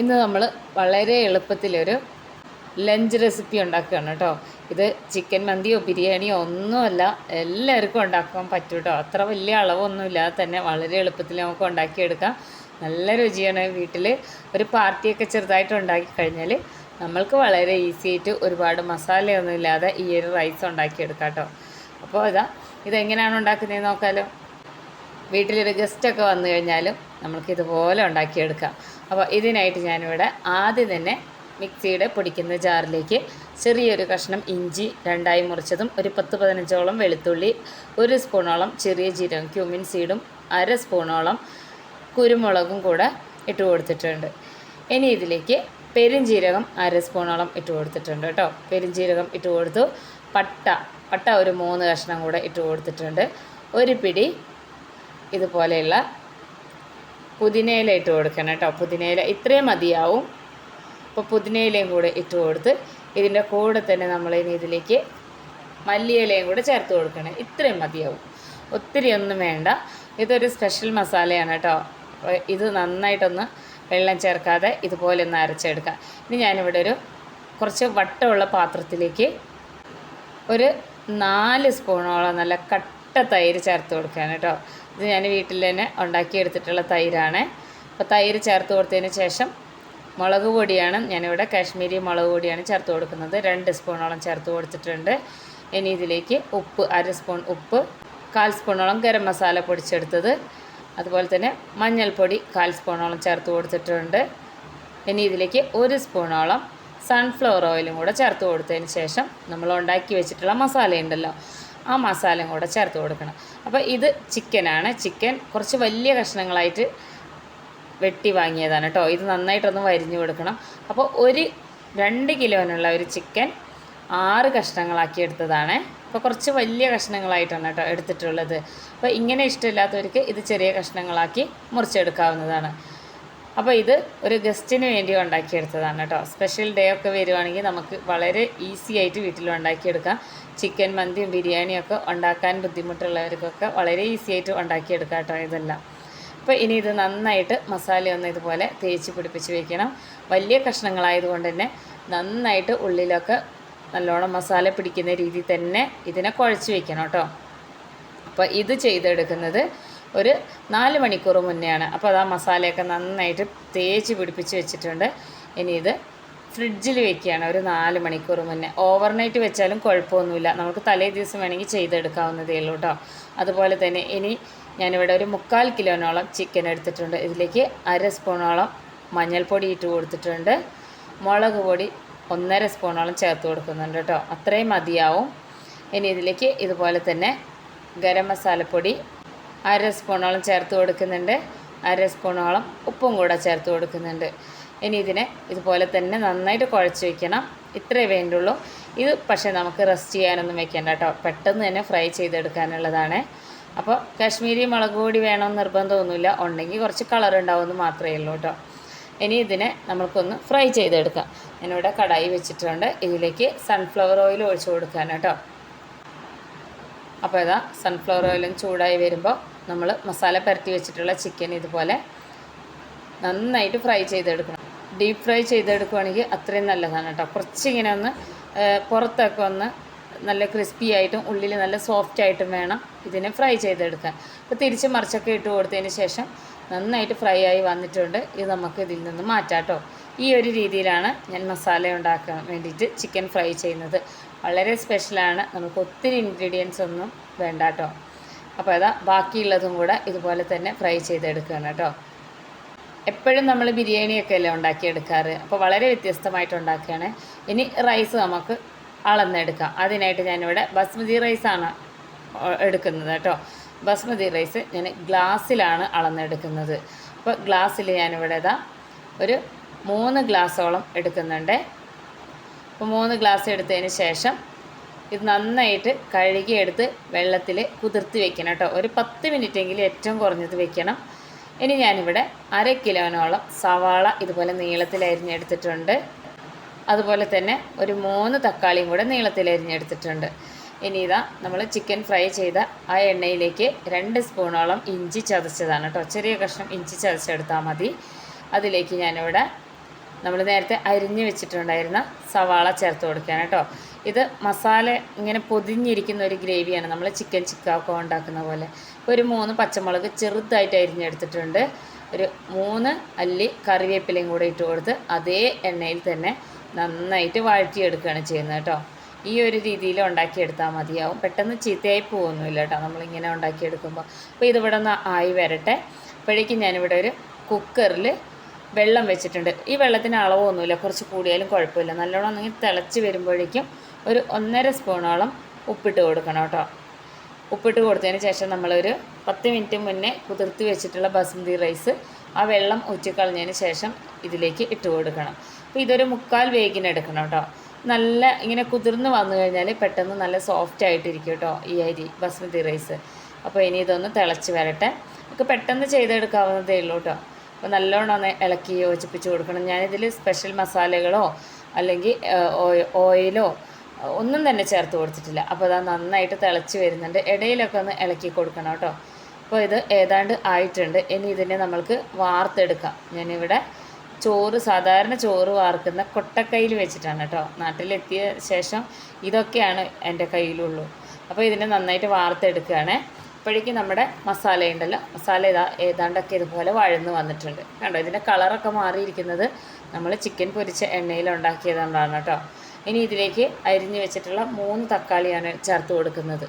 ഇന്ന് നമ്മൾ വളരെ എളുപ്പത്തിലൊരു ലഞ്ച് റെസിപ്പി ഉണ്ടാക്കുകയാണ് കേട്ടോ. ഇത് ചിക്കൻ മന്തിയോ ബിരിയാണിയോ ഒന്നുമല്ല എല്ലാവർക്കും ഉണ്ടാക്കാൻ പറ്റും കേട്ടോ. അത്ര വലിയ അളവൊന്നും ഇല്ലാതെ തന്നെ വളരെ എളുപ്പത്തിൽ നമുക്ക് ഉണ്ടാക്കിയെടുക്കാം. നല്ല രുചിയാണ് വീട്ടിൽ ഒരു പാർട്ടിയൊക്കെ ചെറുതായിട്ട് ഉണ്ടാക്കി കഴിഞ്ഞാൽ നമ്മൾക്ക് വളരെ ഈസി ആയിട്ട് ഒരുപാട് മസാലയൊന്നും ഇല്ലാതെ ഈ ഒരു റൈസ് ഉണ്ടാക്കിയെടുക്കാം കേട്ടോ. അപ്പോൾ ഇതാ ഇതെങ്ങനെയാണ് ഉണ്ടാക്കുന്നതെന്ന് നോക്കാമല്ലോ വീട്ടിലൊരു ഗസ്റ്റൊക്കെ വന്നു കഴിഞ്ഞാലും നമുക്ക് ഇതുപോലെ ഉണ്ടാക്കിയെടുക്കാം. അപ്പോൾ ഇതിനായിട്ട് ഞാനിവിടെ ആദ്യം തന്നെ മിക്സിയുടെ പൊടിക്കുന്ന ജാറിലേക്ക് ചെറിയൊരു കഷ്ണം ഇഞ്ചി രണ്ടായി മുറിച്ചതും ഒരു പത്ത് പതിനഞ്ചോളം വെളുത്തുള്ളി ഒരു സ്പൂണോളം ചെറിയ ജീരകം ക്യൂമിൻ സീഡും അര സ്പൂണോളം കുരുമുളകും കൂടെ ഇട്ട് കൊടുത്തിട്ടുണ്ട്. ഇനി ഇതിലേക്ക് പെരുംജീരകം അര സ്പൂണോളം ഇട്ട് കൊടുത്തിട്ടുണ്ട് കേട്ടോ. പെരുംജീരകം ഇട്ട് കൊടുത്തു പട്ട പട്ട ഒരു മൂന്ന് കഷ്ണം കൂടെ ഇട്ട് കൊടുത്തിട്ടുണ്ട്. ഒരു പിടി ഇതുപോലെയുള്ള പുതിനയില ഇട്ട് കൊടുക്കണം കേട്ടോ. പുതിനയില ഇത്രയും മതിയാവും. അപ്പോൾ പുതിനയിലയും കൂടെ ഇട്ട് കൊടുത്ത് ഇതിന്റെ കൂടെ തന്നെ നമ്മൾ ഇനി ഇതിലേക്ക് മല്ലിയിലയും കൂടെ ചേർത്ത് കൊടുക്കണം. ഇത്രയും മതിയാവും. ഒത്തിരി ഒന്നും വേണ്ട. ഇതൊരു സ്പെഷ്യൽ മസാലയാണ് കേട്ടോ. ഇത് നന്നായിട്ടൊന്ന് വെള്ളം ചേർക്കാതെ ഇതുപോലെ ഒന്ന് അരച്ചെടുക്കാം. ഇനി ഞാനിവിടെ ഒരു കുറച്ച് വട്ടമുള്ള പാത്രത്തിലേക്ക് ഒരു നാല് സ്പൂണോളം നല്ല കട്ട തൈര് ചേർത്ത് കൊടുക്കുകയാണ് കേട്ടോ. ഇത് ഞാൻ വീട്ടിൽ തന്നെ ഉണ്ടാക്കിയെടുത്തിട്ടുള്ള തൈരാണ്. അപ്പോൾ തൈര് ചേർത്ത് കൊടുത്തതിന് ശേഷം മുളക് പൊടിയാണ് ഞാനിവിടെ കാശ്മീരി മുളക് പൊടിയാണ് ചേർത്ത് കൊടുക്കുന്നത്. രണ്ട് സ്പൂണോളം ചേർത്ത് കൊടുത്തിട്ടുണ്ട്. ഇനി ഇതിലേക്ക് ഉപ്പ് അര സ്പൂൺ ഉപ്പ് കാൽ സ്പൂണോളം ഗരം മസാല പൊടിച്ചെടുത്തത്. അതുപോലെ തന്നെ മഞ്ഞൾപ്പൊടി കാൽ സ്പൂണോളം ചേർത്ത് കൊടുത്തിട്ടുണ്ട്. ഇനി ഇതിലേക്ക് ഒരു സ്പൂണോളം സൺഫ്ലവർ ഓയിലും കൂടെ ചേർത്ത് കൊടുത്തതിന് ശേഷം നമ്മൾ ഉണ്ടാക്കി വെച്ചിട്ടുള്ള മസാല ഉണ്ടല്ലോ ആ മസാലയും കൂടെ ചേർത്ത് കൊടുക്കണം. അപ്പോൾ ഇത് ചിക്കനാണ്. ചിക്കൻ കുറച്ച് വലിയ കഷ്ണങ്ങളായിട്ട് വെട്ടി വാങ്ങിയതാണ് കേട്ടോ ഇത് നന്നായിട്ടൊന്ന് വരിഞ്ഞു കൊടുക്കണം. അപ്പോൾ ഒരു രണ്ട് കിലോനുള്ള ഒരു ചിക്കൻ ആറ് കഷ്ണങ്ങളാക്കി എടുത്തതാണ്. അപ്പോൾ കുറച്ച് വലിയ കഷ്ണങ്ങളായിട്ടാണ് കേട്ടോ എടുത്തിട്ടുള്ളത്. അപ്പോൾ ഇങ്ങനെ ഇഷ്ടമില്ലാത്തവർക്ക് ഇത് ചെറിയ കഷ്ണങ്ങളാക്കി മുറിച്ചെടുക്കാവുന്നതാണ്. അപ്പോൾ ഇത് ഒരു ഗസ്റ്റിന് വേണ്ടി ഉണ്ടാക്കിയെടുത്തതാണ് കേട്ടോ. സ്പെഷ്യൽ ഡേ ഒക്കെ വരുവാണെങ്കിൽ നമുക്ക് വളരെ ഈസി ആയിട്ട് വീട്ടിൽ ഉണ്ടാക്കിയെടുക്കാം. ചിക്കൻ മന്തിയും ബിരിയാണിയും ഒക്കെ ഉണ്ടാക്കാൻ ബുദ്ധിമുട്ടുള്ളവർക്കൊക്കെ വളരെ ഈസി ആയിട്ട് ഉണ്ടാക്കിയെടുക്കാം കേട്ടോ ഇതെല്ലാം. അപ്പോൾ ഇനി ഇത് നന്നായിട്ട് മസാലയൊന്ന് ഇതുപോലെ തേച്ച് പിടിപ്പിച്ച് വെക്കണം. വലിയ കഷ്ണങ്ങളായതുകൊണ്ട് തന്നെ നന്നായിട്ട് ഉള്ളിലൊക്കെ നല്ലോണം മസാല പിടിക്കുന്ന രീതിയിൽ തന്നെ ഇതിനെ കുഴച്ച് വെക്കണം കേട്ടോ. അപ്പോൾ ഇത് ചെയ്തെടുക്കുന്നത് ഒരു നാല് മണിക്കൂർ മുന്നെയാണ്. അപ്പോൾ അത് ആ മസാലയൊക്കെ നന്നായിട്ട് തേച്ച് പിടിപ്പിച്ച് വെച്ചിട്ടുണ്ട്. ഇനി ഇത് ഫ്രിഡ്ജിൽ വെക്കുകയാണ് ഒരു നാല് മണിക്കൂർ മുന്നേ. ഓവർനൈറ്റ് വെച്ചാലും കുഴപ്പമൊന്നുമില്ല. നമുക്ക് തലേ ദിവസം വേണമെങ്കിൽ ചെയ്തെടുക്കാവുന്നതേ ഉള്ളൂ കേട്ടോ അതുപോലെ തന്നെ ഇനി ഞാനിവിടെ ഒരു മുക്കാൽ കിലോനോളം ചിക്കൻ എടുത്തിട്ടുണ്ട്. ഇതിലേക്ക് അര സ്പൂണോളം മഞ്ഞൾപ്പൊടി ഇട്ട് കൊടുത്തിട്ടുണ്ട്. മുളക് പൊടി ഒന്നര സ്പൂണോളം ചേർത്ത് കൊടുക്കുന്നുണ്ട് കേട്ടോ അത്രയും മതിയാവും. ഇനി ഇതിലേക്ക് ഇതുപോലെ തന്നെ ഗരം മസാലപ്പൊടി അര സ്പൂണോളം ചേർത്ത് കൊടുക്കുന്നുണ്ട്. അര സ്പൂണോളം ഉപ്പും കൂടെ ചേർത്ത് കൊടുക്കുന്നുണ്ട്. ഇനി ഇതിനെ ഇതുപോലെ തന്നെ നന്നായിട്ട് കുഴച്ച് വയ്ക്കണം ഇത്രേ വേണ്ടുള്ളൂ. ഇത് പക്ഷേ നമുക്ക് റെസ്റ്റ് ചെയ്യാനൊന്നും വെക്കേണ്ട കേട്ടോ. പെട്ടെന്ന് തന്നെ ഫ്രൈ ചെയ്തെടുക്കാനുള്ളതാണ്. അപ്പോൾ കാശ്മീരി മുളക് പൊടി വേണമെന്ന് നിർബന്ധമൊന്നുമില്ല. ഉണ്ടെങ്കിൽ കുറച്ച് കളർ ഉണ്ടാവുമെന്ന് മാത്രമേ ഉള്ളൂ കേട്ടോ. ഇനി ഇതിനെ നമുക്കൊന്ന് ഫ്രൈ ചെയ്തെടുക്കാം. ഞാനിവിടെ കടായി വെച്ചിട്ടുണ്ട്. ഇതിലേക്ക് സൺഫ്ലവർ ഓയിൽ ഒഴിച്ചു കൊടുക്കാൻ കേട്ടോ. അപ്പോൾ ഇതാ സൺഫ്ലവർ ഓയിലും ചൂടായി വരുമ്പോൾ നമ്മൾ മസാല പരത്തി വെച്ചിട്ടുള്ള ചിക്കൻ ഇതുപോലെ നന്നായിട്ട് ഫ്രൈ ചെയ്തെടുക്കണം. ഡീപ്പ് ഫ്രൈ ചെയ്തെടുക്കുകയാണെങ്കിൽ അത്രയും നല്ലതാണ് കേട്ടോ. കുറച്ചിങ്ങനെ ഒന്ന് പുറത്തൊക്കെ ഒന്ന് നല്ല ക്രിസ്പി ആയിട്ടും ഉള്ളിൽ നല്ല സോഫ്റ്റ് ആയിട്ടും വേണം ഇതിനെ ഫ്രൈ ചെയ്തെടുക്കാൻ. അപ്പോൾ തിരിച്ച് മറിച്ചൊക്കെ ഇട്ട് കൊടുത്തതിന് ശേഷം നന്നായിട്ട് ഫ്രൈ ആയി വന്നിട്ടുണ്ട്. ഇത് നമുക്ക് ഇതിൽ നിന്ന് മാറ്റാം കേട്ടോ. ഈ ഒരു രീതിയിലാണ് ഞാൻ മസാല ഉണ്ടാക്കാൻ വേണ്ടിയിട്ട് ചിക്കൻ ഫ്രൈ ചെയ്യുന്നത്. വളരെ സ്പെഷ്യലാണ് നമുക്ക് ഒത്തിരി ഇൻഗ്രീഡിയൻസ് ഒന്നും വേണ്ട കേട്ടോ. അപ്പോൾ അതാ ബാക്കിയുള്ളതും കൂടെ ഇതുപോലെ തന്നെ ഫ്രൈ ചെയ്തെടുക്കുകയാണ് കേട്ടോ. എപ്പോഴും നമ്മൾ ബിരിയാണിയൊക്കെ അല്ലേ ഉണ്ടാക്കിയെടുക്കാറ്? അപ്പോൾ വളരെ വ്യത്യസ്തമായിട്ട് ഉണ്ടാക്കുകയാണ്. ഇനി റൈസ് നമുക്ക് അളന്നെടുക്കാം. അതിനായിട്ട് ഞാനിവിടെ ബസ്മതി റൈസാണ് എടുക്കുന്നത് കേട്ടോ. ബസ്മതി റൈസ് ഞാൻ ഗ്ലാസ്സിലാണ് അളന്നെടുക്കുന്നത്. അപ്പോൾ ഗ്ലാസ്സിൽ ഞാനിവിടെ ഇതാ ഒരു മൂന്ന് ഗ്ലാസ്സോളം എടുക്കുന്നുണ്ട്. അപ്പോൾ മൂന്ന് ഗ്ലാസ് എടുത്തതിന് ശേഷം ഇത് നന്നായിട്ട് കഴുകിയെടുത്ത് വെള്ളത്തിൽ കുതിർത്തി വെക്കണം കേട്ടോ. ഒരു പത്ത് മിനിറ്റെങ്കിലും ഏറ്റവും കുറഞ്ഞത് വെക്കണം. ഇനി ഞാനിവിടെ അര കിലോനോളം സവാള ഇതുപോലെ നീളത്തിൽ അരിഞ്ഞെടുത്തിട്ടുണ്ട്. അതുപോലെ തന്നെ ഒരു മൂന്ന് തക്കാളിയും കൂടെ നീളത്തിൽ അരിഞ്ഞെടുത്തിട്ടുണ്ട്. ഇനി ഇതാ നമ്മൾ ചിക്കൻ ഫ്രൈ ചെയ്ത ആ എണ്ണയിലേക്ക് രണ്ട് സ്പൂണോളം ഇഞ്ചി ചതച്ചതാണ് കേട്ടോ. ചെറിയ കഷ്ണം ഇഞ്ചി ചതച്ചെടുത്താൽ മതി. അതിലേക്ക് ഞാനിവിടെ നമ്മൾ നേരത്തെ അരിഞ്ഞ് വെച്ചിട്ടുണ്ടായിരുന്ന സവാള ചേർത്ത് കൊടുക്കുകയാണ് കേട്ടോ. ഇത് മസാല ഇങ്ങനെ പൊതിഞ്ഞിരിക്കുന്ന ഒരു ഗ്രേവിയാണ്. നമ്മൾ ചിക്കൻ ചിക്കാക്കോ ഉണ്ടാക്കുന്ന പോലെ. ഒരു മൂന്ന് പച്ചമുളക് ചെറുതായിട്ട് അരിഞ്ഞെടുത്തിട്ടുണ്ട്. ഒരു മൂന്ന് അല്ലി കറിവേപ്പിലയും കൂടെ ഇട്ട് കൊടുത്ത് അതേ എണ്ണയിൽ തന്നെ നന്നായിട്ട് വഴറ്റിയെടുക്കുകയാണ് ചെയ്യുന്നത് കേട്ടോ. ഈ ഒരു രീതിയിൽ ഉണ്ടാക്കിയെടുത്താൽ മതിയാവും. പെട്ടെന്ന് ചീത്തയായി പോകുന്നില്ല കേട്ടോ. നമ്മളിങ്ങനെ ഉണ്ടാക്കിയെടുക്കുമ്പോൾ. അപ്പോൾ ഇതിവിടെ ഒന്ന് ആയി വരട്ടെ. അപ്പോഴേക്കും ഞാനിവിടെ ഒരു കുക്കറിൽ വെള്ളം വെച്ചിട്ടുണ്ട്. ഈ വെള്ളത്തിന് അളവൊന്നുമില്ല. കുറച്ച് കൂടിയാലും കുഴപ്പമില്ല. നല്ലോണം ഒന്നെങ്കിൽ തിളച്ച് വരുമ്പോഴേക്കും ഒരു ഒന്നര സ്പൂണോളം ഉപ്പിട്ട് കൊടുക്കണം കേട്ടോ. ഉപ്പിട്ട് കൊടുത്തതിന് ശേഷം നമ്മളൊരു പത്ത് മിനിറ്റ് മുന്നേ കുതിർത്തി വെച്ചിട്ടുള്ള ബസന്തി റൈസ് ആ വെള്ളം ഊറ്റിക്കളഞ്ഞതിന് ശേഷം ഇതിലേക്ക് ഇട്ട് കൊടുക്കണം. അപ്പോൾ ഇതൊരു മുക്കാൽ വേഗിന് എടുക്കണം കേട്ടോ. നല്ല ഇങ്ങനെ കുതിർന്ന് വന്നു കഴിഞ്ഞാൽ പെട്ടെന്ന് നല്ല സോഫ്റ്റ് ആയിട്ടിരിക്കും കേട്ടോ ഈ അരി ബസ്മതി റൈസ്. അപ്പോൾ ഇനി ഇതൊന്ന് തിളച്ച് വരട്ടെ. നമുക്ക് പെട്ടെന്ന് ചെയ്തെടുക്കാവുന്നതേ ഉള്ളൂ കേട്ടോ. അപ്പോൾ നല്ലോണം ഒന്ന് ഇളക്കി യോജിപ്പിച്ച് കൊടുക്കണം. ഞാനിതിൽ സ്പെഷ്യൽ മസാലകളോ അല്ലെങ്കിൽ ഓയിലോ ഒന്നും തന്നെ ചേർത്ത് കൊടുത്തിട്ടില്ല. അപ്പോൾ അത് നന്നായിട്ട് തിളച്ച് വരുന്നുണ്ട്. ഇടയിലൊക്കെ ഒന്ന് ഇളക്കി കൊടുക്കണം കേട്ടോ. അപ്പോൾ ഇത് ഏതാണ്ട് ആയിട്ടുണ്ട്. ഇനി ഇതിനെ നമ്മൾക്ക് വാർത്തെടുക്കാം. ഞാനിവിടെ ചോറ് സാധാരണ ചോറ് വാർക്കുന്ന കൊട്ടക്കൈയിൽ വെച്ചിട്ടാണ് കേട്ടോ. നാട്ടിലെത്തിയ ശേഷം ഇതൊക്കെയാണ് എന്റെ കയ്യിലുള്ളൂ. അപ്പോൾ ഇതിനെ നന്നായിട്ട് വാർത്തെടുക്കുകയാണ്. അപ്പോഴേക്കും നമ്മുടെ മസാല ഉണ്ടല്ലോ മസാല ഇതാ ഏതാണ്ടൊക്കെ ഇതുപോലെ വഴന്ന് വന്നിട്ടുണ്ട്. കണ്ടോ ഇതിന്റെ കളറൊക്കെ മാറിയിരിക്കുന്നത് നമ്മൾ ചിക്കൻ പൊരിച്ച എണ്ണയിൽ ഉണ്ടാക്കിയതുകൊണ്ടാണ് കേട്ടോ. ഇനി ഇതിലേക്ക് അരിഞ്ഞു വെച്ചിട്ടുള്ള മൂന്ന് തക്കാളിയാണ് ചേർത്ത് കൊടുക്കുന്നത്.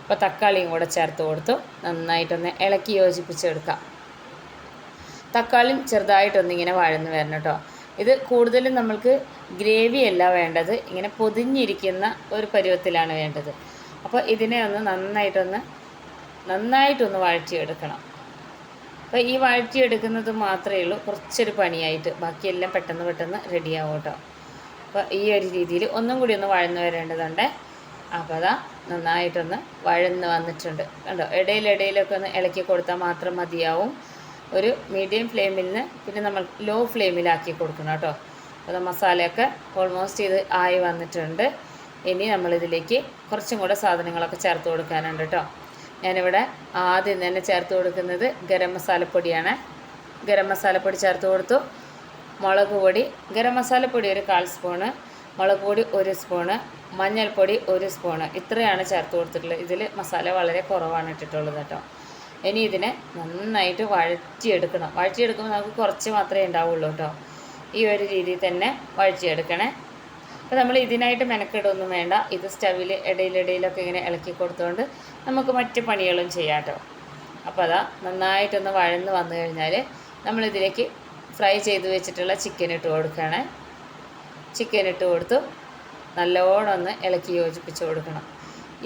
അപ്പോൾ തക്കാളിയും കൂടെ ചേർത്ത് കൊടുത്തു. നന്നായിട്ടൊന്ന് ഇളക്കി യോജിപ്പിച്ചെടുക്കാം. തക്കാളിയും ചെറുതായിട്ടൊന്നിങ്ങനെ വഴന്ന് വരണം കേട്ടോ. ഇത് കൂടുതലും നമ്മൾക്ക് ഗ്രേവി അല്ല വേണ്ടത്. ഇങ്ങനെ പൊതിഞ്ഞിരിക്കുന്ന ഒരു പരുവത്തിലാണ് വേണ്ടത്. അപ്പോൾ ഇതിനെ ഒന്ന് നന്നായിട്ടൊന്ന് നന്നായിട്ടൊന്ന് വഴറ്റിയെടുക്കണം. അപ്പോൾ ഈ വഴറ്റിയെടുക്കുന്നത് മാത്രമേ ഉള്ളൂ. കുറച്ചൊരു പണിയായിട്ട് ബാക്കിയെല്ലാം പെട്ടെന്ന് പെട്ടെന്ന് റെഡിയാവും കേട്ടോ അപ്പോൾ ഈ ഒരു രീതിയിൽ ഒന്നും കൂടി ഒന്ന് വഴന്ന് വരേണ്ടതുണ്ട്. അപ്പോൾ അതാ നന്നായിട്ടൊന്ന് വഴന്ന് വന്നിട്ടുണ്ട്. കണ്ടോ? ഇടയിലിടയിലൊക്കെ ഒന്ന് ഇളക്കി കൊടുത്താൽ മാത്രം മതിയാവും. ഒരു മീഡിയം ഫ്ലെയിമിൽ നിന്ന് പിന്നെ നമ്മൾ ലോ ഫ്ലെയിമിലാക്കി കൊടുക്കണം കേട്ടോ. അപ്പോൾ മസാലയൊക്കെ ഓൾമോസ്റ്റ് ഇത് ആയി വന്നിട്ടുണ്ട്. ഇനി നമ്മളിതിലേക്ക് കുറച്ചും കൂടെ സാധനങ്ങളൊക്കെ ചേർത്ത് കൊടുക്കാനുണ്ട് കേട്ടോ. ഞാനിവിടെ ആദ്യം തന്നെ ചേർത്ത് കൊടുക്കുന്നത് ഗരം മസാലപ്പൊടിയാണ്. ഗരം മസാലപ്പൊടി ചേർത്ത് കൊടുത്തു. മുളക് പൊടി ഗരം മസാലപ്പൊടി ഒരു കാൽ സ്പൂണ് മുളക് പൊടി ഒരു സ്പൂണ് മഞ്ഞൾപ്പൊടി ഒരു സ്പൂണ്. ഇത്രയാണ് ചേർത്ത് കൊടുത്തിട്ടുള്ളത്. ഇതിൽ മസാല വളരെ കുറവാണ് ഇട്ടിട്ടുള്ളത് കേട്ടോ. ഇനി ഇതിനെ നന്നായിട്ട് വഴറ്റിയെടുക്കണം. വഴറ്റിയെടുക്കുമ്പോൾ നമുക്ക് കുറച്ച് മാത്രമേ ഉണ്ടാവുള്ളൂ കേട്ടോ. ഈ ഒരു രീതിയിൽ തന്നെ വഴറ്റിയെടുക്കണേ. അപ്പോൾ നമ്മൾ ഇതിനായിട്ട് മെനക്കെടൊന്നും വേണ്ട. ഇത് സ്റ്റവിൽ ഇടയിലിടയിലൊക്കെ ഇങ്ങനെ ഇളക്കി കൊടുത്തുകൊണ്ട് നമുക്ക് മറ്റ് പണികളും ചെയ്യാം കേട്ടോ അപ്പോൾ അതാ നന്നായിട്ടൊന്ന് വഴന്ന് വന്നു കഴിഞ്ഞാൽ നമ്മളിതിലേക്ക് ഫ്രൈ ചെയ്ത് വെച്ചിട്ടുള്ള ചിക്കൻ ഇട്ട് കൊടുക്കുകയാണ് ചിക്കൻ ഇട്ട് കൊടുത്തു നല്ലോണം ഒന്ന് ഇളക്കി യോജിപ്പിച്ച് കൊടുക്കണം.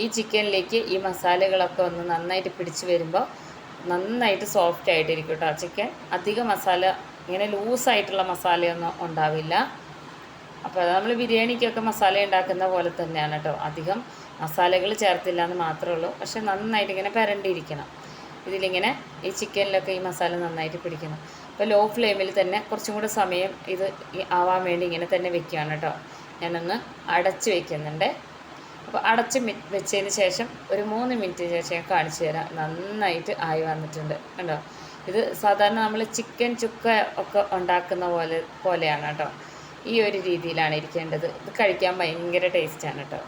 ഈ ചിക്കനിലേക്ക് ഈ മസാലകളൊക്കെ ഒന്ന് നന്നായിട്ട് പിടിച്ച് വരുമ്പോൾ നന്നായിട്ട് സോഫ്റ്റ് ആയിട്ടിരിക്കും കേട്ടോ ചിക്കൻ അധികം മസാല ഇങ്ങനെ ലൂസായിട്ടുള്ള മസാലയൊന്നും ഉണ്ടാവില്ല. അപ്പോൾ നമ്മൾ ബിരിയാണിക്കൊക്കെ മസാല ഉണ്ടാക്കുന്ന പോലെ തന്നെയാണ് കേട്ടോ. അധികം മസാലകൾ ചേർത്തില്ല എന്ന് മാത്രമേ ഉള്ളൂ. പക്ഷെ നന്നായിട്ട് ഇങ്ങനെ പരണ്ടിരിക്കണം ഇതിലിങ്ങനെ ഈ ചിക്കനിലൊക്കെ ഈ മസാല നന്നായിട്ട് പിടിക്കണം. അപ്പോൾ ലോ ഫ്ലെയിമിൽ തന്നെ കുറച്ചും കൂടെ സമയം ഇത് ആവാൻ വേണ്ടി ഇങ്ങനെ തന്നെ വെക്കുകയാണ് കേട്ടോ. ഞാനൊന്ന് അടച്ച് വെക്കുന്നുണ്ട്. അപ്പോൾ അടച്ച് വെച്ചതിന് ശേഷം ഒരു മൂന്ന് മിനിറ്റിന് ശേഷം ഞാൻ കാണിച്ചു തരാം. നന്നായിട്ട് ആയി വന്നിട്ടുണ്ട് കണ്ടോ ഇത് സാധാരണ നമ്മൾ ചിക്കൻ ചുക്ക ഒക്കെ ഉണ്ടാക്കുന്ന പോലെ പോലെയാണ് കേട്ടോ. ഈ ഒരു രീതിയിലാണ് ഇരിക്കേണ്ടത്. ഇത് കഴിക്കാൻ ഭയങ്കര ടേസ്റ്റാണ് കേട്ടോ.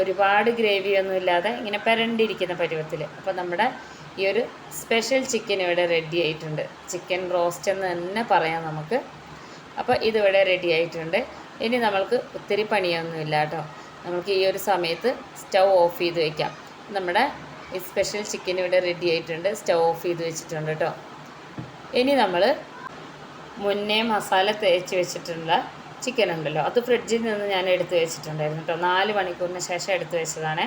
ഒരുപാട് ഗ്രേവിയൊന്നും ഇല്ലാതെ ഇങ്ങനെ പരണ്ടിരിക്കുന്ന പരുവത്തിൽ അപ്പോൾ നമ്മുടെ ഈ ഒരു സ്പെഷ്യൽ ചിക്കൻ ഇവിടെ റെഡി ആയിട്ടുണ്ട്. ചിക്കൻ റോസ്റ്റ് എന്ന് തന്നെ പറയാം നമുക്ക്. അപ്പോൾ ഇതിവിടെ റെഡി ആയിട്ടുണ്ട്. ഇനി നമ്മൾക്ക് ഒത്തിരി പണിയൊന്നുമില്ല കേട്ടോ. നമുക്ക് ഈ ഒരു സമയത്ത് സ്റ്റൗ ഓഫ് ചെയ്ത് വെക്കാം. നമ്മുടെ ഈ സ്പെഷ്യൽ ചിക്കൻ ഇവിടെ റെഡി ആയിട്ടുണ്ട്. സ്റ്റൗ ഓഫ് ചെയ്ത് വെച്ചിട്ടുണ്ട് കേട്ടോ. ഇനി നമ്മൾ മുന്നേ മസാല തേച്ച് വെച്ചിട്ടുള്ള ചിക്കൻ ഉണ്ടല്ലോ അത് ഫ്രിഡ്ജിൽ നിന്ന് ഞാൻ എടുത്ത് വെച്ചിട്ടുണ്ടായിരുന്നു കേട്ടോ. നാല് മണിക്കൂറിന് ശേഷം എടുത്ത് വെച്ചതാണ്.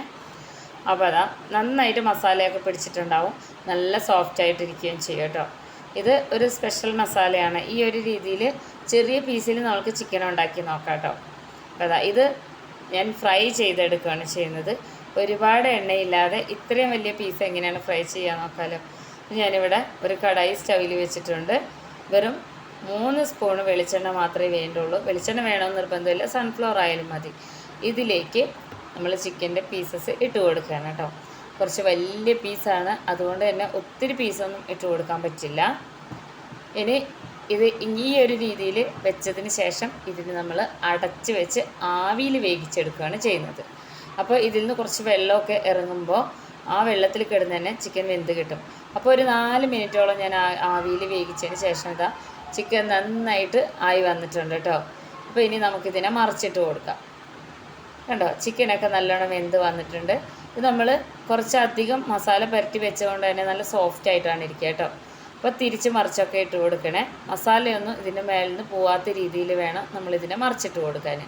അപ്പോൾ അതാ നന്നായിട്ട് മസാലയൊക്കെ പിടിച്ചിട്ടുണ്ടാവും. നല്ല സോഫ്റ്റ് ആയിട്ടിരിക്കുകയും ചെയ്യും കേട്ടോ. ഇത് ഒരു സ്പെഷ്യൽ മസാലയാണ്. ഈ ഒരു രീതിയിൽ ചെറിയ പീസിൽ നമുക്ക് ചിക്കൻ ഉണ്ടാക്കി നോക്കാം കേട്ടോ. അപ്പോൾ അതാ ഇത് ഞാൻ ഫ്രൈ ചെയ്തെടുക്കുകയാണ് ചെയ്യുന്നത്. ഒരുപാട് എണ്ണയില്ലാതെ ഇത്രയും വലിയ പീസ് എങ്ങനെയാണ് ഫ്രൈ ചെയ്യാൻ നോക്കാമല്ലോ ഞാനിവിടെ ഒരു കടായി സ്റ്റവിൽ വെച്ചിട്ടുണ്ട്. വെറും മൂന്ന് സ്പൂൺ വെളിച്ചെണ്ണ മാത്രമേ വേണ്ടുള്ളൂ. വെളിച്ചെണ്ണ വേണമെന്ന് നിർബന്ധമില്ല. സൺഫ്ലവർ ആയാലും മതി. ഇതിലേക്ക് നമ്മൾ ചിക്കന്റെ പീസസ് ഇട്ട് കൊടുക്കുകയാണ് കേട്ടോ. കുറച്ച് വലിയ പീസാണ് അതുകൊണ്ട് തന്നെ ഒത്തിരി പീസൊന്നും ഇട്ട് കൊടുക്കാൻ പറ്റില്ല. ഇനി ഇത് ഈ ഒരു രീതിയിൽ വെച്ചതിന് ശേഷം ഇതിന് നമ്മൾ അടച്ച് വെച്ച് ആവിയിൽ വേവിച്ചെടുക്കുകയാണ് ചെയ്യുന്നത്. അപ്പോൾ ഇതിൽ നിന്ന് കുറച്ച് വെള്ളമൊക്കെ ഇറങ്ങുമ്പോൾ ആ വെള്ളത്തിൽ കിടന്ന് തന്നെ ചിക്കൻ വെന്ത് കിട്ടും. അപ്പോൾ ഒരു നാല് മിനിറ്റോളം ഞാൻ ആവിയിൽ വേവിച്ചതിന് ശേഷം ഇതാ ചിക്കൻ നന്നായിട്ട് ആയി വന്നിട്ടുണ്ട് കേട്ടോ. അപ്പോൾ ഇനി നമുക്കിതിനെ മറിച്ചിട്ട് കൊടുക്കാം. കണ്ടോ? ചിക്കനൊക്കെ നല്ലോണം വെന്ത് വന്നിട്ടുണ്ട്. ഇത് നമ്മൾ കുറച്ചധികം മസാല പുരട്ടി വെച്ചതുകൊണ്ട് തന്നെ നല്ല സോഫ്റ്റ് ആയിട്ടാണ് ഇരിക്കുക കേട്ടോ. അപ്പോൾ തിരിച്ച് മറിച്ചൊക്കെ ഇട്ട് കൊടുക്കണേ. മസാലയൊന്നും ഇതിന്റെ മേലിൽ നിന്ന് പോവാത്ത രീതിയിൽ വേണം നമ്മളിതിനെ മറിച്ചിട്ട് കൊടുക്കാൻ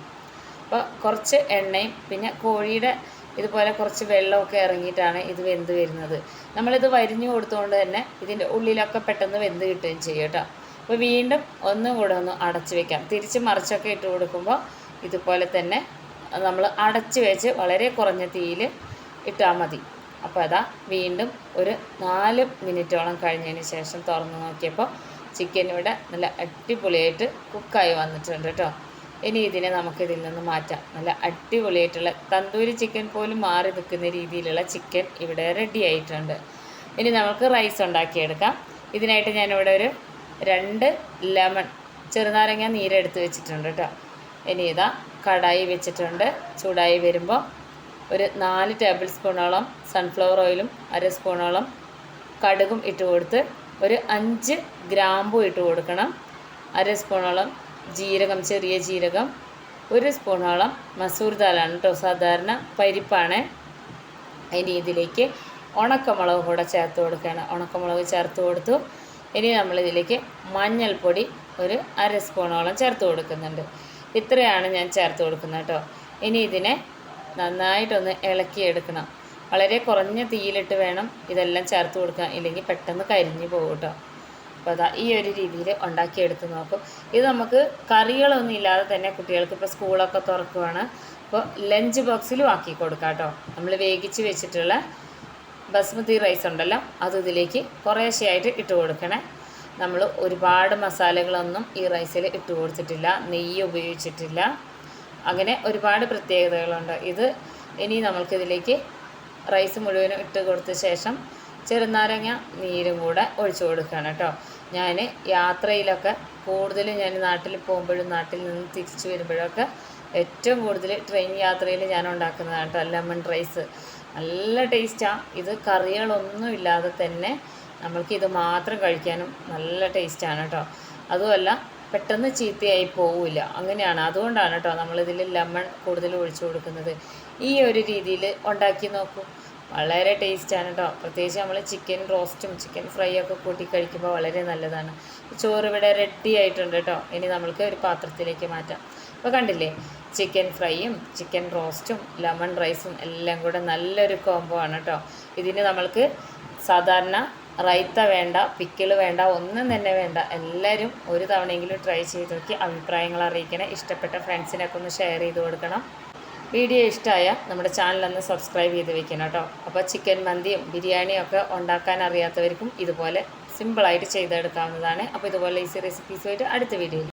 അപ്പോൾ കുറച്ച് എണ്ണയും പിന്നെ കോഴിയുടെ ഇതുപോലെ കുറച്ച് വെള്ളമൊക്കെ ഇറങ്ങിയിട്ടാണ് ഇത് വെന്ത് വരുന്നത്. നമ്മളിത് വരിഞ്ഞു കൊടുത്തുകൊണ്ട് തന്നെ ഇതിന്റെ ഉള്ളിലൊക്കെ പെട്ടെന്ന് വെന്ത് കിട്ടുകയും ചെയ്യും കേട്ടോ. അപ്പോൾ വീണ്ടും ഒന്നും കൂടെ ഒന്ന് അടച്ച് വെക്കാം. തിരിച്ച് മറിച്ചൊക്കെ ഇട്ട് കൊടുക്കുമ്പോൾ ഇതുപോലെ തന്നെ നമ്മൾ അടച്ച് വെച്ച് വളരെ കുറഞ്ഞ തീയിൽ ഇട്ടാൽ മതി. അപ്പോൾ അതാ വീണ്ടും ഒരു നാല് മിനിറ്റോളം കഴിഞ്ഞതിന് ശേഷം തുറന്ന് നോക്കിയപ്പോൾ ചിക്കൻ ഇവിടെ നല്ല അടിപൊളിയായിട്ട് കുക്കായി വന്നിട്ടുണ്ട് കേട്ടോ ഇനി ഇതിനെ നമുക്കിതിൽ നിന്ന് മാറ്റാം. നല്ല അടിപൊളിയായിട്ടുള്ള തന്തൂരി ചിക്കൻ പോലും മാറി നിൽക്കുന്ന രീതിയിലുള്ള ചിക്കൻ ഇവിടെ റെഡി ആയിട്ടുണ്ട്. ഇനി നമുക്ക് റൈസ് ഉണ്ടാക്കിയെടുക്കാം. ഇതിനായിട്ട് ഞാനിവിടെ ഒരു രണ്ട് ലെമൺ ചെറുനാരങ്ങ നീരെടുത്ത് വെച്ചിട്ടുണ്ട് കേട്ടോ ഇനി ഇതാ കടായി വെച്ചിട്ടുണ്ട്. ചൂടായി വരുമ്പോൾ ഒരു നാല് ടേബിൾ സ്പൂണോളം സൺഫ്ലവർ ഓയിലും അര സ്പൂണോളം കടുകും ഇട്ട് കൊടുത്ത് ഒരു അഞ്ച് ഗ്രാമ്പും ഇട്ട് കൊടുക്കണം. അര സ്പൂണോളം ജീരകം ചെറിയ ജീരകം ഒരു സ്പൂണോളം മസൂർ ദാലാണ് കേട്ടോ സാധാരണ പരിപ്പാണ്. ഇനി ഇതിലേക്ക് ഉണക്കമുളക് കൂടെ ചേർത്ത് കൊടുക്കുകയാണ് ഉണക്കമുളക് ചേർത്ത് കൊടുത്തു. ഇനി നമ്മളിതിലേക്ക് മഞ്ഞൾപ്പൊടി ഒരു അര സ്പൂണോളം ചേർത്ത് കൊടുക്കുന്നുണ്ട്. ഇത്രയാണ് ഞാൻ ചേർത്ത് കൊടുക്കുന്നത് കേട്ടോ ഇനി ഇതിനെ നന്നായിട്ടൊന്ന് ഇളക്കിയെടുക്കണം. വളരെ കുറഞ്ഞ തീയിലിട്ട് വേണം ഇതെല്ലാം ചേർത്ത് കൊടുക്കാൻ. ഇല്ലെങ്കിൽ പെട്ടെന്ന് കരിഞ്ഞു പോകും കേട്ടോ അപ്പോൾ അതാ ഈ ഒരു രീതിയിൽ ഉണ്ടാക്കിയെടുത്ത് നോക്കും. ഇത് നമുക്ക് കറികളൊന്നും ഇല്ലാതെ തന്നെ കുട്ടികൾക്ക് ഇപ്പോൾ സ്കൂളൊക്കെ തുറക്കുവാണ്. അപ്പോൾ ലഞ്ച് ബോക്സിലും ആക്കി കൊടുക്കാം കേട്ടോ നമ്മൾ വേവിച്ച് വെച്ചിട്ടുള്ള ബസ്മതി റൈസ് ഉണ്ടല്ലോ അത് ഇതിലേക്ക് കുറേശ്ശെയായിട്ട് ഇട്ട് കൊടുക്കണേ. നമ്മൾ ഒരുപാട് മസാലകളൊന്നും ഈ റൈസിൽ ഇട്ട് കൊടുത്തിട്ടില്ല നെയ്യ് ഉപയോഗിച്ചിട്ടില്ല. അങ്ങനെ ഒരുപാട് പ്രത്യേകതകളുണ്ട്. ഇത് ഇനി നമ്മൾക്കിതിലേക്ക് റൈസ് മുഴുവനും ഇട്ട് കൊടുത്ത ശേഷം ചെറുനാരങ്ങ നീരും കൂടെ ഒഴിച്ചു കൊടുക്കുകയാണ് കേട്ടോ. ഞാൻ യാത്രയിലൊക്കെ കൂടുതലും ഞാൻ നാട്ടിൽ പോകുമ്പോഴും നാട്ടിൽ നിന്ന് തിരിച്ചു വരുമ്പോഴൊക്കെ ഏറ്റവും കൂടുതൽ ട്രെയിൻ യാത്രയിൽ ഞാൻ ഉണ്ടാക്കുന്നതാണ് കേട്ടോ ലെമൺ റൈസ് നല്ല ടേസ്റ്റാണ് ഇത് കറികളൊന്നും ഇല്ലാതെ തന്നെ നമ്മൾക്ക് ഇത് മാത്രം കഴിക്കാനും നല്ല ടേസ്റ്റാണ് കേട്ടോ അതുമല്ല പെട്ടെന്ന് ചീത്തയായി പോവില്ല. അങ്ങനെയാണ്. അതുകൊണ്ടാണ് കേട്ടോ നമ്മളിതിൽ ലെമൺ കൂടുതൽ ഒഴിച്ചു കൊടുക്കുന്നത്. ഈ ഒരു രീതിയിൽ ഉണ്ടാക്കി നോക്കൂ. വളരെ ടേസ്റ്റാണ് കേട്ടോ പ്രത്യേകിച്ച് നമ്മൾ ചിക്കൻ റോസ്റ്റും ചിക്കൻ ഫ്രൈ ഒക്കെ കൂട്ടി കഴിക്കുമ്പോൾ വളരെ നല്ലതാണ്. ചോറ് ഇവിടെ റെഡി ആയിട്ടുണ്ട് കേട്ടോ ഇനി നമ്മൾക്ക് ഒരു പാത്രത്തിലേക്ക് മാറ്റാം. അപ്പോൾ കണ്ടില്ലേ? ചിക്കൻ ഫ്രൈയും ചിക്കൻ റോസ്റ്റും ലെമൺ റൈസും എല്ലാം കൂടെ നല്ലൊരു കോംബോ ആണ് കേട്ടോ ഇതിന് നമ്മൾക്ക് സാധാരണ റൈത്ത വേണ്ട പിക്കിൾ വേണ്ട ഒന്നും തന്നെ വേണ്ട. എല്ലാവരും ഒരു തവണയെങ്കിലും ട്രൈ ചെയ്ത് നോക്കി അഭിപ്രായങ്ങൾ അറിയിക്കണേ. ഇഷ്ടപ്പെട്ട ഫ്രണ്ട്സിനൊക്കെ ഒന്ന് ഷെയർ ചെയ്ത് കൊടുക്കണം. വീഡിയോ ഇഷ്ടമായ നമ്മുടെ ചാനലൊന്ന് സബ്സ്ക്രൈബ് ചെയ്ത് വെക്കണം കേട്ടോ അപ്പോൾ ചിക്കൻ മന്തിയും ബിരിയാണിയും ഒക്കെ ഉണ്ടാക്കാൻ അറിയാത്തവർക്കും ഇതുപോലെ സിമ്പിളായിട്ട് ചെയ്തെടുക്കാവുന്നതാണ്. അപ്പോൾ ഇതുപോലെ ഈസി റെസിപ്പീസുമായിട്ട് അടുത്ത വീഡിയോയിൽ